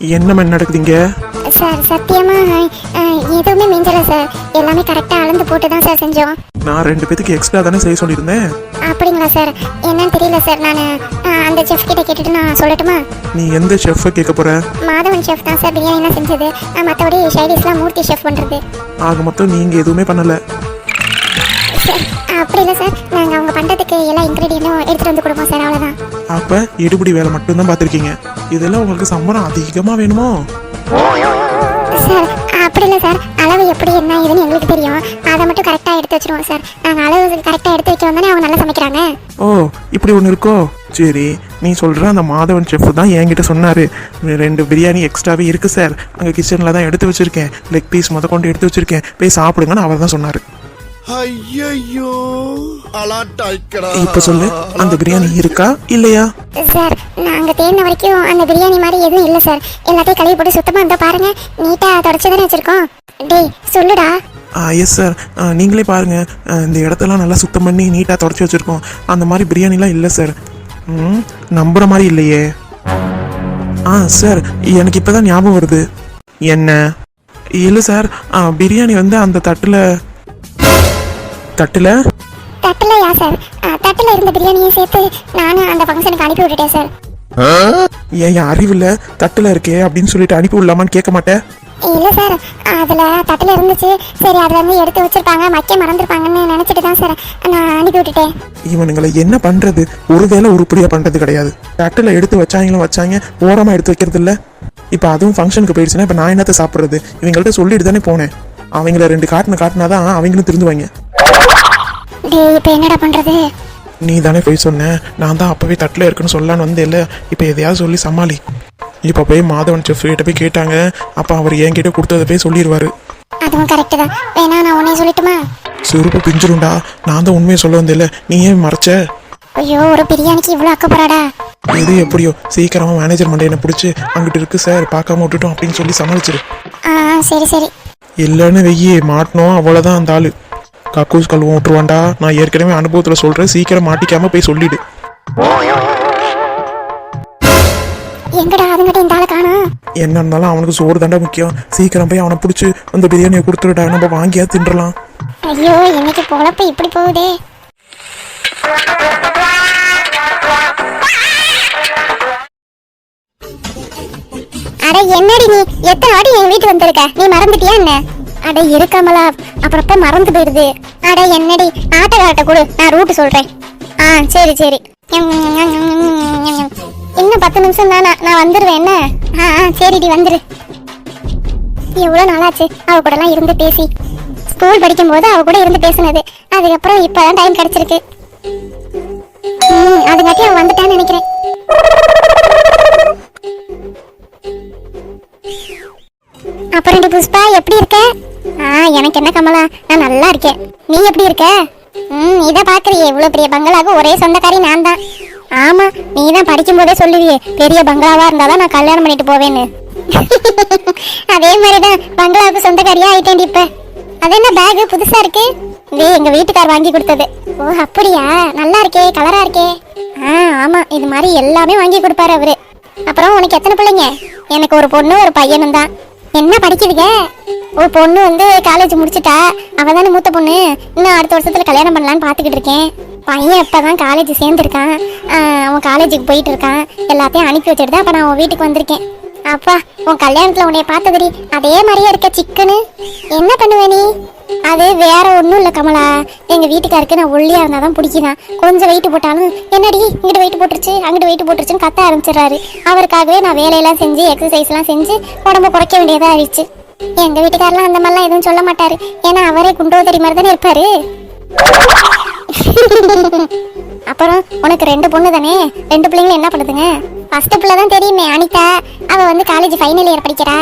என்ன நடக்குதுங்க? சார் சத்தியமா எதுவுமே மிஞ்சல சார். எல்லாமே கரெக்டாக அளந்து போட்டு தான் சார் செஞ்சோம். நான் ரெண்டு பேத்துக்கு எக்ஸ்ட்ரா தானே செய்ய சொல்லியிருந்தேன். அப்படிங்களா சார்? என்னன்னு தெரியல சார். நான் அந்த செஃப் கிட்ட கேட்டுட்டு நான் சொல்லட்டுமா? நீ எந்த ஷெஃப்பை கேட்க போற? மாதவன் செஃப் தான் சார். பிரியாணிலாம் செஞ்சது. அஹ், மற்றபடி ஷைடிஷ்லாம் மூர்த்தி ஷெஃப் பண்ணுறது ஆக மொத்தம் நீங்க எதுவுமே பண்ணல. சார். அப்படி இல்லை சார். நாங்கள் அவங்க பண்ணுறதுக்கு எல்லா இன்க்ரீடியன்ட்டும் எடுத்துகிட்டு வந்து கொடுப்போம் சார் அவ்வளோதான் அப்ப எடுபடி வேலை மட்டும்தான் பார்த்துருக்கீங்க. இதெல்லாம் உங்களுக்கு சம்பளம் அதிகமா வேணுமோ? சார் அப்படி இல்லை சார். அளவு எப்படி என்ன ஏதுன்னு எங்களுக்கு தெரியும். அதை மட்டும் கரெக்டாக எடுத்து வச்சிருவோம் சார். நாங்கள் அளவு கரெக்டாக எடுத்து வைக்க வந்தானே அவங்க நல்லா சமைக்கிறாங்க. ஓ இப்படி ஒன்று இருக்கோ? சரி நீ சொல்ற அந்த மாதவன் செஃப் தான் என்கிட்ட சொன்னாரு. ரெண்டு பிரியாணி எக்ஸ்ட்ராவே இருக்கு சார். அங்கே கிச்சனில் தான் எடுத்து வச்சிருக்கேன். லெக் பீஸ் முத கொண்டு எடுத்து வச்சிருக்கேன். போய் சாப்பிடுங்கன்னு அவர் தான் சொன்னாரு. ஐயோ அலாட்டாய்க்கடா இப்போ சொல்லு அந்த பிரியாணி இருக்கா இல்லையா? சார் நாங்கள் தேடின வரைக்கும் அந்த பிரியாணி மாதிரி எதுவும் இல்லை சார். எல்லாத்தையும் கழுவி போட்டு சுத்தமாக இருந்தால் பாருங்க நீட்டாக தொடச்சி தானே வச்சுருக்கோம். டேய் சொல்லுடா. எஸ் சார் நீங்களே பாருங்க. இந்த இடத்தெல்லாம் நல்லா சுத்தம் பண்ணி நீட்டாக தொடச்சி வச்சிருக்கோம். அந்த மாதிரி பிரியாணிலாம் இல்லை சார் ம் நம்புற மாதிரி இல்லையே. ஆ சார் எனக்கு இப்போ தான் ஞாபகம் வருது. என்ன? இல்லை சார் ஆ, பிரியாணி வந்து அந்த தட்டில் தட்டில்? தட்டில் யா சார் தட்டில் இருந்த பிரியாணியை சேர்த்து நானும் அந்த ஃபங்க்ஷனுக்கு அனுப்பி விட்டுட்டேன் சார் ஏன் என் அறிவில் தட்டில் இருக்கே அப்படின்னு சொல்லிட்டு அனுப்பி விடலாமான்னு கேட்க மாட்டேன். இல்லை சார் அதில் தட்டில் இருந்துச்சு. சரி அதில் இருந்து எடுத்து வச்சிருப்பாங்க மக்க மறந்துருப்பாங்கன்னு நினச்சிட்டு தான் சார் நான் அனுப்பி விட்டுட்டேன். இவனுங்களை என்ன பண்றது? ஒரு வேலை உருப்படியா பண்றது கிடையாது. தட்டில் எடுத்து வச்சாங்களும் வச்சாங்க ஓரமா எடுத்து வைக்கிறது இல்ல. இப்போ அதுவும் ஃபங்க்ஷனுக்கு போயிடுச்சுன்னா இப்போ நான் என்னத்த சாப்பிட்றது? இவங்கள்ட்ட சொல்லிட்டு தானே போனேன். அவங்கள ரெண்டு காட்டின காட்டினாதான் அவங்களும் திருந்துவாங்க. டேய் இப்போ என்னடா பண்ணுறது நீ தானே போய் சொன்ன. நான் தான் அப்பவே தட்டில் இருக்குன்னு சொல்லலான்னு வந்தேல்ல இப்போ எதையாவது சொல்லி சமாளி. இப்போ போய் மாதவன் செஃப் கிட்ட போய் கேட்டாங்க. அப்போ அவர் என்கிட்ட கொடுத்ததை போய் சொல்லிடுவாரு. அதுவும் கரெக்டு தான். வேணா நான் உன்னை சொல்லட்டுமா? செருப்பு பிஞ்சிரும்டா. நான் தான் உண்மையை சொல்ல வந்தேல்ல நீ ஏன் மறைச்ச? ஐயோ ஒரு பிரியாணிக்கு இவ்வளோ அக்கப்படுறாடா எது எப்படியோ சீக்கிரமா மேனேஜர் மண்டையனை பிடிச்சி அங்கிட்டு இருக்கு சார் பார்க்காம விட்டுட்டோம் அப்படின்னு சொல்லி சமாளிச்சிரு. ஆ சரி சரி. இல்லைன்னு வெய்யே மாட்டினோம். அவ்வளோதான் அந்த ஆளு. கக்கூஸ் கழுவம் விட்டுருவான்டா நான் ஏற்கனவே அனுபவத்தில் சொல்கிறேன் சீக்கிரம் மாட்டிக்காம போய் சொல்லிடு. எங்கடா அதுங்கிட்ட இந்த ஆளை காணோம்? என்ன இருந்தாலும் அவனுக்கு சோறு தாண்டா முக்கியம். சீக்கிரம் போய் அவனை பிடிச்சி அந்த பிரியாணியை கொடுத்துருடா நம்ம வாங்கியா தின்றலாம். ஐயோ இன்னைக்கு பொழப்பு இப்படி போகுதே? அட என்னடி நீ? எத்தனை வாட்டி என் வீட்டு வந்திருக்க? நீ மறந்துட்டியா என்ன? அட இருக்காமலா? அப்புறப்ப மறந்து போயிடுது. அட என்னடி? ஆட்டக்காரட்ட கொடு நான் ரூட் சொல்றேன். ஆ சரி சரி. இன்னும் பத்து நிமிஷம் தானே? நான் வந்துடுவேன் என்ன? ஆ ஆ சரிடி வந்துரு. எவ்வளோ நாளாச்சு? அவ கூடலாம் இருந்து பேசி. ஸ்கூல் படிக்கும்போது அவ கூட இருந்து பேசினது. அதுக்கப்புறம் இப்பதான் டைம் கிடைச்சிருக்கு. அதுக்காட்டி அவன் வந்துட்டான்னு நினைக்கிறேன். அப்புறம் நீ புஷ்பா எப்படி இருக்க? ஆ எனக்கு என்ன கமலா? நான் நல்லா இருக்கேன். நீ எப்படி இருக்க? ம் இதை பார்க்குறியே இவ்வளோ பெரிய பங்களாவுக்கு ஒரே சொந்தக்காரி நான் தான் ஆமாம் நீ தான் படிக்கும்போதே சொல்லுவியே. பெரிய பங்களாவாக இருந்தால் தான் நான் கல்யாணம் பண்ணிட்டு போவேன்னு. அதே மாதிரி தான் பங்களாவுக்கு சொந்தக்காரியாக ஆயிட்டேன் இப்போ. அது என்ன பேகு புதுசாக இருக்கு? இது எங்கள் வீட்டுக்கார் வாங்கி கொடுத்தது. ஓ அப்படியா? நல்லா இருக்கே கலராக இருக்கே. ஆ ஆமாம் இது மாதிரி எல்லாமே வாங்கி கொடுப்பாரு அவரு. அப்புறம் உனக்கு எத்தனை பிள்ளைங்க? எனக்கு ஒரு பொண்ணு ஒரு பையனும் தான் என்ன படிக்குதுங்க ஒரு பொண்ணு வந்து காலேஜ் முடிச்சிட்டா. அவ தானே மூத்த பொண்ணு. இன்னும் அடுத்த வருஷத்துல கல்யாணம் பண்ணலான்னு பார்த்துக்கிட்டு இருக்கேன். பையன் இப்பதான் காலேஜ் சேர்ந்துருக்கான். அவன் காலேஜுக்கு போயிட்டு இருக்கான். எல்லாத்தையும் அனுப்பி வச்சுட்டு தான் அப்ப நான் அவன் வீட்டுக்கு வந்திருக்கேன். அப்பா உன் கல்யாணத்துல உன்னைய பார்த்ததுடி அதே மாதிரியே இருக்க சிக்கனு. என்ன பண்ணுவ நீ? அது வேற ஒன்றும் இல்லை கமலா. எங்கள் வீட்டுக்காருக்கு நான் ஒல்லியாக இருந்தால் தான் பிடிக்குதான் கொஞ்சம் வெயிட் போட்டாலும் என்னடி இங்கிட்டு வெயிட் போட்டுருச்சு அங்கிட்டு வெயிட் போட்டுருச்சுன்னு கத்த ஆரம்பிச்சிடுறாரு. அவருக்காகவே நான் வேலையெல்லாம் செஞ்சு எக்ஸசைஸ்லாம் செஞ்சு உடம்பு குறைக்க வேண்டியதாக ஆயிடுச்சு. எங்கள் வீட்டுக்காரெலாம் அந்த மாதிரிலாம் எதுவும் சொல்ல மாட்டார். ஏன்னா அவரே குண்டோதரி மாதிரி தானே இருப்பார். அப்புறம் உனக்கு ரெண்டு பொண்ணு தானே? ரெண்டு பிள்ளைங்களும் என்ன பண்ணுதுங்க? ஃபர்ஸ்ட் பிள்ளை தான் தெரியுமே அனிதா. அவ வந்து காலேஜ் ஃபைனல் இயர் படிக்கிறா.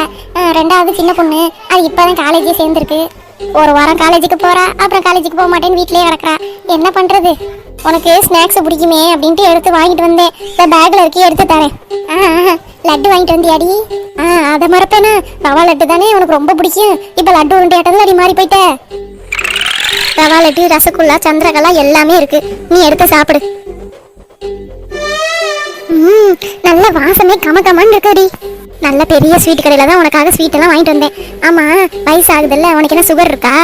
ரெண்டாவது சின்ன பொண்ணு. அது இப்பதான் காலேஜே சேர்ந்துருக்கு. ஒரு வாரம் காலேஜுக்கு போறா அப்புறம் காலேஜுக்கு போக மாட்டேன்னு வீட்டிலேயே கிடக்குறா. என்ன பண்றது? உனக்கு ஸ்நாக்ஸ் பிடிக்குமே அப்படின்ட்டு எடுத்து வாங்கிட்டு வந்தேன். இந்த பேக்ல இருக்கே எடுத்து தரேன். ஆ லட்டு வாங்கிட்டு வந்தியாடி? ஆ அதை மறப்பேனா? ரவா லட்டு தானே உனக்கு ரொம்ப பிடிக்கும். இப்போ லட்டு உருண்டையாட்டதில் அடி மாறி போயிட்டேன் ரவா லட்டு ரசகுல்லா சந்திரகலா எல்லாமே இருக்கு. நீ எடுத்து சாப்பிடு. நல்ல வாசமே கம கமன்னு இருக்குடி. நல்ல பெரிய ஸ்வீட் கடையில் தான் உனக்காக ஸ்வீட் எல்லாம் வாங்கிட்டு வந்தேன். ஆமாம் வயசு ஆகுதுல்ல உனக்கு என்ன சுகர் இருக்கா?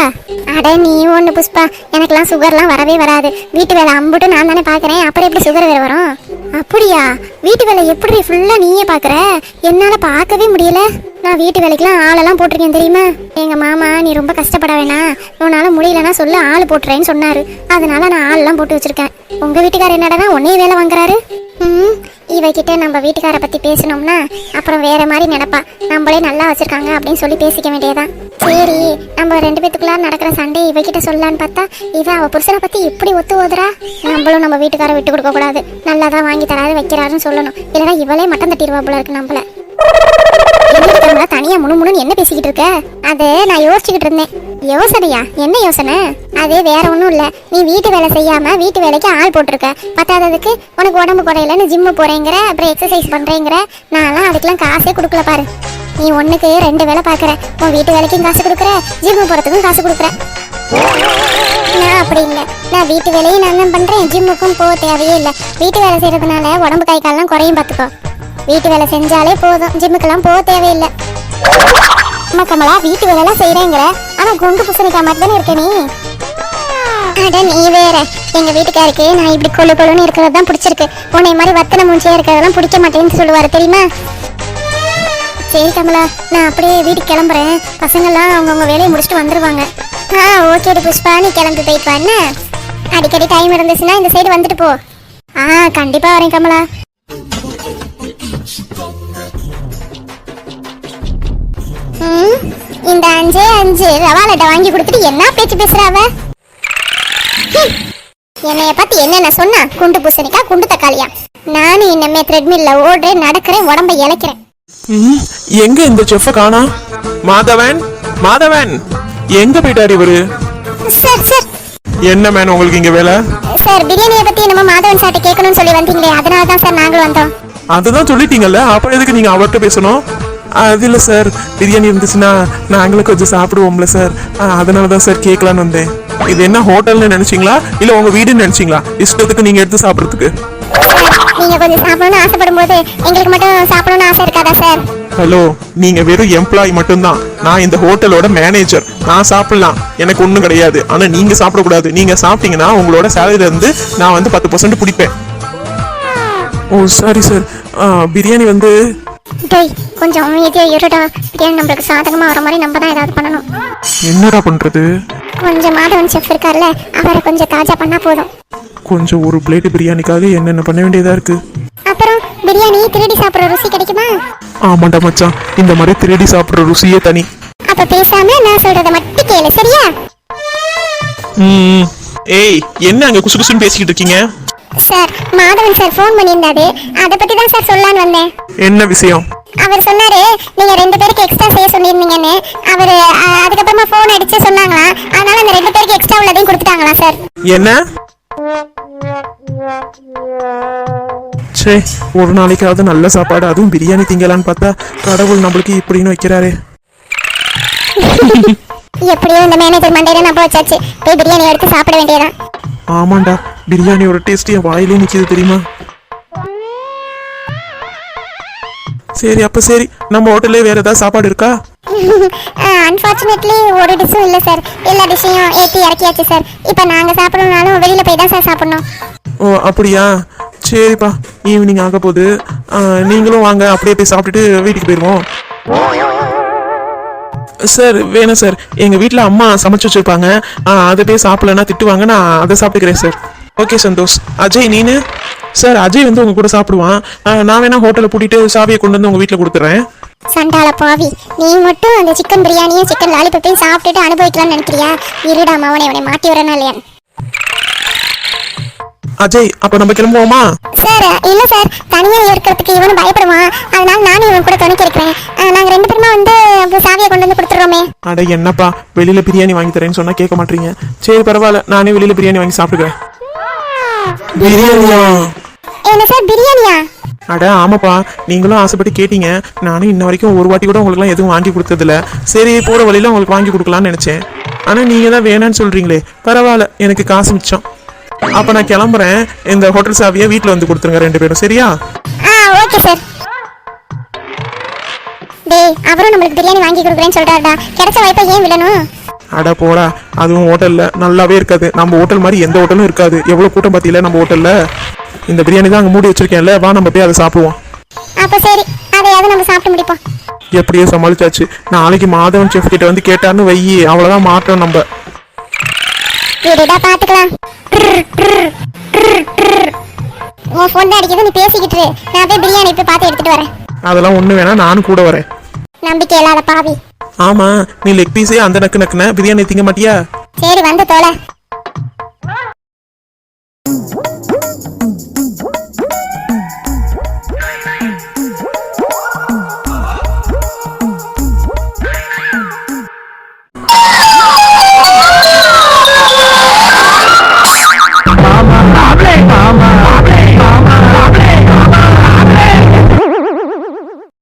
அட நீ ஒன்று புஷ்பா எனக்கெல்லாம் சுகர்லாம் வரவே வராது. வீட்டு வேலை அம்புட்டு நான் தானே பார்க்குறேன் அப்புறம் எப்படி சுகர் வேறு வரும்? அப்படியா? வீட்டு வேலை எப்படி ஃபுல்லாக நீயே பார்க்குற என்னால் பார்க்கவே முடியல. நான் வீட்டு வேலைக்கெல்லாம் ஆளெல்லாம் போட்டிருக்கேன் தெரியுமா? எங்கள் மாமா நீ ரொம்ப கஷ்டப்பட வேணாம். உன்னால் முடியலன்னா சொல்ல ஆள் போட்டுறேன்னு சொன்னார். அதனால நான் ஆள்லாம் போட்டு வச்சிருக்கேன். உங்க வீட்டுக்காரர் என்னடா உன்னைய வேலை வாங்குறாரு? ம் இவகிட்ட நம்ம வீட்டுக்கார பத்தி பேசணும்னா அப்புறம் வேற மாதிரி நினைப்பா. நம்மளே நல்லா வச்சிருக்காங்க அப்படின்னு சொல்லி பேசிக்க வேண்டியதான் சரி நம்ம ரெண்டு பேத்துக்குள்ள நடக்கிற சண்டே இவகிட்ட சொல்லலான்னு பார்த்தா இவ அவ புருஷனை பத்தி எப்படி ஒத்து ஓதுறா? நம்மளும் நம்ம வீட்டுக்கார விட்டு கொடுக்க கூடாது. நல்லா தான் வாங்கி தராது வைக்கிறாருன்னு சொல்லணும். இல்லைன்னா இவளே மட்டம் தட்டிடுவா போல இருக்கு நம்மள. தனியா முணு முணுன்னு என்ன பேசிக்கிட்டு இருக்க? அது நான் யோசிச்சுக்கிட்டு இருந்தேன். யோசனையா? என்ன யோசனை? அது வேற ஒன்றும் இல்லை. நீ வீட்டு வேலை செய்யாம வீட்டு வேலைக்கு ஆள் போட்டிருக்க. பத்தாததுக்கு உனக்கு உடம்பு குறையிலன்னு ஜிம்மு போறேங்கிற அப்புறம் எக்ஸசைஸ் பண்றேங்கிற. நான்லாம் அதுக்கெல்லாம் காசே கொடுக்கல பாரு. நீ ஒண்ணுக்கு ரெண்டு வேலை பார்க்குற உன் வீட்டு வேலைக்கும் காசு கொடுக்குற ஜிம்மு போறதுக்கும் காசு கொடுக்குற. நான் அப்படி இல்லை. நான் வீட்டு வேலையும் நான் தான் பண்றேன். ஜிம்முக்கும் போக தேவையே இல்லை. வீட்டு வேலை செய்யறதுனால உடம்பு கை கால்லாம் குறையும் பார்த்துக்கோ வீட்டு வேலை செஞ்சாலே போதும். ஜிம்முக்கெல்லாம் போக தேவையில்லை. அம்மா கமலா வீட்டு வேலைலாம் செய்யறேங்கிற. ஆனா குண்டு புசணிக்கா மாதிரி தானே இருக்க நீ? அட நீ வேற. எங்க வீட்டுக்காருக்கு நான் இப்படி கொழு கொழுன்னு இருக்கிறது தான் பிடிச்சிருக்கு. உன்னை மாதிரி வத்தன மூஞ்சியா இருக்கிறதெல்லாம் பிடிக்க மாட்டேன்னு சொல்லுவாரு தெரியுமா? சரி கமலா நான் அப்படியே வீட்டுக்கு கிளம்புறேன். பசங்கள்லாம் அவங்கவுங்க வேலையை முடிச்சுட்டு வந்துருவாங்க. ஆ ஓகே புஷ்பா நீ கிளம்பி போயிட்டு வா என்ன? அடிக்கடி டைம் இருந்துச்சுன்னா இந்த சைடு வந்துட்டு போ. ஆ கண்டிப்பா வரேன் கமலா. இந்த அஞ்சே அஞ்சு ரவா லட்டை வாங்கி கொடுத்துட்டு என்ன பேச்சு பேசுற அவ என்னைய பத்தி என்னென்ன சொன்னா? குண்டு பூசணிக்கா குண்டு தக்காளியா? நானும் இனிமே த்ரெட்மில்ல ஓடுறேன் நடக்கிறேன் உடம்ப இழைக்கிறேன். எங்க இந்த செஃப்ப காணா மாதவன் மாதவன் எங்க போயிட்டாரு இவரு? Sir sir. என்ன மேன் உங்களுக்கு இங்க வேலை? சார் பிரியாணியை பத்தி என்னமோ மாதவன் சார்ட்ட கேட்கணும்னு சொல்லி வந்தீங்களே அதனால தான் சார் நாங்களும் வந்தோம். அதுதான் சொல்லிட்டீங்கல்ல அப்புறம் எதுக்கு நீங்க அவர்கிட்ட பேசணும்? அது இல்ல சார். பிரியாணி இருந்துச்சுன்னா நாங்களும் கொஞ்சம் சாப்பிடுவோம்ல சார். அதனால தான் சார் கேட்கலான்னு வந்தேன். இது என்ன ஹோட்டல்னு நினைச்சீங்களா? இல்ல உங்க வீடுன்னு நினைச்சீங்களா? இஷ்டத்துக்கு நீங்க எடுத்து சாப்பிடுறதுக்கு. நீங்க கொஞ்சம் சாப்பிடணும்னு ஆசைப்படும் போது எங்களுக்கு மட்டும் சாப்பிடணும்னு ஆசை இருக்காதா சார்? ஹலோ நீங்க வெறும் எம்ப்ளாயி மட்டும்தான். நான் இந்த ஹோட்டலோட மேனேஜர் நான் சாப்பிடலாம். எனக்கு ஒண்ணும் கிடையாது. ஆனா நீங்க சாப்பிடக்கூடாது. நீங்க சாப்பிட்டீங்கன்னா உங்களோட சேலரில இருந்து நான் வந்து பத்து பர்சன்ட் பிடிப்பேன் ஓ சாரி. சார் பிரியாணி வந்து டேய் கொஞ்சம் அமைதியா இருடா. பிரியாணி நம்மளுக்கு சாதகமா வர மாதிரி நம்ம தான் ஏதாவது பண்ணணும்? என்னடா பண்றது? கொஞ்சம் மாதவன் செஃப் இருக்கார்ல அவரை கொஞ்சம் தாஜா பண்ணா போதும். கொஞ்சம் ஒரு பிளேட் பிரியாணிக்காக என்னென்ன பண்ண வேண்டியதா இருக்கு? அப்புறம் பிரியாணி திருடி சாப்பிடுற ருசி கிடைக்குமா? ஆமாண்டா மச்சான் இந்த மாதிரி திருடி சாப்பிடுற ருசியே தனி. அப்ப பேசாம நான் சொல்றத மட்டும் கேளு சரியா? ஏய் என்ன அங்க குசு குசுன்னு பேசிக்கிட்டு இருக்கீங்க? சார் மாதவன் சார் ஃபோன் பண்ணியிருந்தாரு. அதை பத்தி தான் சார் சொல்லலான்னு வந்தேன். என்ன விஷயம்? அவர் சொன்னாரு நீங்க ரெண்டு பேருக்கு எக்ஸ்ட்ரா செய்ய சொல்லியிருந்தீங்கன்னு. அவர் அதுக்கப்புறமா ஃபோன் அடிச்சு சொன்னாங்களா அதனால அந்த ரெண்டு பேருக்கு எக்ஸ்ட்ரா உள்ளதையும் கொடுத்துட்டாங்களா சார். என்ன? சே ஒரு நாளைக்காவது நல்ல சாப்பாடு அதுவும் பிரியாணி திங்கலான்னு பார்த்தா கடவுள் நம்மளுக்கு இப்படின்னு வைக்கிறாரே. எப்படியோ இந்த மேனேஜர் மண்டையில நம்ப வச்சாச்சு. போய் பிரியாணி எடுத்து சாப்பிட வேண்டியதான் ஆமாண்டா பிரியாணியோட டேஸ்ட் என் வாயிலே நிக்குது தெரியுமா? சரி அப்ப சரி நம்ம ஹோட்டல்லே வேற ஏதாவது சாப்பாடு இருக்கா? அன்ஃபார்ச்சுனேட்லி ஒரு டிஷ்ஷும் இல்லை சார் எல்லா டிஷ்ஷையும் ஏற்றி இறக்கியாச்சு சார் இப்போ நாங்கள் சாப்பிடணும்னாலும் வெளியில் போய் தான் சார் சாப்பிடணும். ஓ அப்படியா? சரிப்பா ஈவினிங் ஆக போகுது. நீங்களும் வாங்க அப்படியே போய் சாப்பிட்டுட்டு வீட்டுக்கு போயிடுவோம் சார் வேணும் சார். எங்க வீட்டில் அம்மா சமைச்சு வச்சிருப்பாங்க. அதை போய் சாப்பிடலன்னா திட்டுவாங்க. நான் அதை சாப்பிட்டுக்கிறேன் சார். ஓகே சந்தோஷ். அஜய் நீனு? சார் அஜய் வந்து உங்க கூட சாப்பிடுவான். நான் வேணா ஹோட்டலை பூட்டிட்டு சாவியை கொண்டு வந்து உங்க வீட்டில் கொடுத்துட்றேன் சண்டால பாவி. நீ மட்டும் அந்த சிக்கன் பிரியாணியும் சிக்கன் லாலிபப்பையும் சாப்பிட்டுட்டு அனுபவிக்கலாம்னு நினைக்கிறியா? இருடா மவனை உன்னை மாட்டி வரனா இல்லையா? அஜய் அப்போ நம்ம கிளம்புவோமா? சார் இல்ல சார். தனியா இருக்கிறதுக்கு இவனும் பயப்படுவான். அதனால நானும் இவன் கூட துணைக்கு இருக்கிறேன் அஹ், நாங்க ரெண்டு பேருமா அப்ப சாவியை கொண்டு வந்து கொடுத்துறோமே அட என்னப்பா? வெளியில பிரியாணி வாங்கி தரேன்னு சொன்னா கேட்க மாட்டீங்க. சரி பரவாயில்ல. நானே வெளியில பிரியாணி வாங்கி சாப்பிட்டுக்கிறேன். பிரியாணியா? என்ன சார் பிரியாணியா? அட ஆமாப்பா. நீங்களும் ஆசைப்பட்டு கேட்டீங்க. நானும் இன்ன வரைக்கும் ஒரு வாட்டி கூட உங்களுக்குலாம் எதுவும் வாங்கி கொடுத்ததில்ல. சரி போற வழியில உங்களுக்கு வாங்கி கொடுக்கலாம்னு நினைச்சேன். ஆனா நீங்க தான் வேணான்னு சொல்றீங்களே. பரவாயில்ல எனக்கு காசு மிச்சம். அப்ப நான் கிளம்புறேன். இந்த ஹோட்டல் சாவியை வீட்டில் வந்து கொடுத்துருங்க ரெண்டு பேரும். சரியா? Okay sir. டேய் அவரும் நம்மளுக்கு பிரியாணி வாங்கி கொடுக்குறேன்னு சொல்றாருடா. கிடைச்ச வாய்ப்பை ஏன் விடணும்? அட போடா அதுவும் ஹோட்டல்ல நல்லாவே இருக்காது. நம்ம ஹோட்டல் மாதிரி எந்த ஹோட்டலும் இருக்காது. எவ்வளவு கூட்டம் பார்த்தீங்களா நம்ம ஹோட்டல்ல? இந்த பிரியாணி தான் அங்கே மூடி வச்சிருக்கேன்ல வா நம்ம போய் அதை சாப்பிடுவோம். அப்ப சரி அதையாவது நம்ம சாப்பிட்டு முடிப்போம். எப்படியோ சமாளிச்சாச்சு. நாளைக்கு மாதவன் செஃப் கிட்ட வந்து கேட்டான்னு வையி அவ்வளவுதான் மாட்டோம் நம்ம. விடுடா பாத்துக்கலாம். உன் ஃபோன் அடிக்குது நீ பேசிக்கிட்டு இரு. நான் போய் பிரியாணி போய் பார்த்து எடுத்துட்டு வரேன். அதெல்லாம் ஒண்ணு வேணா நானும் கூட வரேன். நம்பிக்கை இல்லாத பாவி. ஆமா நீ லெக் பீஸே அந்த நக்கு நக்குன பிரியாணி திங்க மாட்டியா? சரி வந்து தோல